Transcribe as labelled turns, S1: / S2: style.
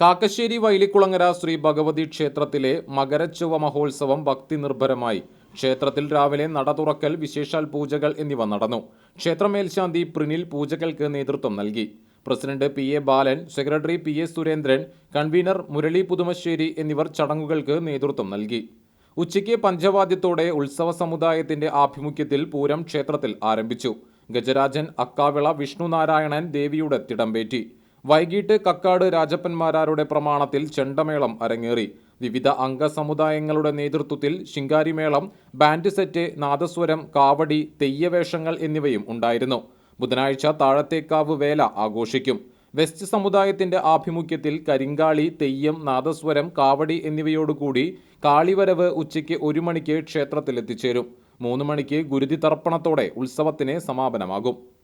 S1: കാക്കശ്ശേരി വൈലിക്കുളങ്ങര ശ്രീ ഭഗവതി ക്ഷേത്രത്തിലെ മകരച്ചുവ മഹോത്സവം ഭക്തി നിർഭരമായി ക്ഷേത്രത്തിൽ രാവിലെ നട തുറക്കൽ വിശേഷാൽ പൂജകൾ എന്നിവ നടന്നു. ക്ഷേത്ര മേൽശാന്തി പ്രിനിൽ പൂജകൾക്ക് നേതൃത്വം നൽകി. President P A Balan secretary P A Surendran convener Murali Puthumassery എന്നിവർ ചടങ്ങുകൾക്ക് നേതൃത്വം നൽകി. ഉച്ചയ്ക്ക് പഞ്ചവാദ്യത്തോടെ ഉത്സവ സമുദായത്തിന്റെ ആഭിമുഖ്യത്തിൽ പൂരം ക്ഷേത്രത്തിൽ ആരംഭിച്ചു. ഗജരാജൻ അക്കാവിള വിഷ്ണുനാരായണൻ ദേവിയുടെ തിടമ്പേറ്റി. വൈകിട്ട് കക്കാട് രാജപ്പന്മാരാരുടെ പ്രമാണത്തിൽ ചെണ്ടമേളം അരങ്ങേറി. വിവിധ അംഗസമുദായങ്ങളുടെ നേതൃത്വത്തിൽ ശിങ്കാരിമേളം ബാൻഡ് സെറ്റ് നാദസ്വരം കാവടി തെയ്യവേഷങ്ങൾ എന്നിവയും ഉണ്ടായിരുന്നു. ബുധനാഴ്ച താഴത്തേക്കാവ് വേല ആഘോഷിക്കും. വെസ്റ്റ് സമുദായത്തിന്റെ ആഭിമുഖ്യത്തിൽ കരിങ്കാളി തെയ്യം നാദസ്വരം കാവടി എന്നിവയോടുകൂടി കാളിവരവ് ഉച്ചയ്ക്ക് ഒരു മണിക്ക് ക്ഷേത്രത്തിലെത്തിച്ചേരും. മൂന്ന് മണിക്ക് ഗുരുതി തർപ്പണത്തോടെ ഉത്സവത്തിന് സമാപനമാകും.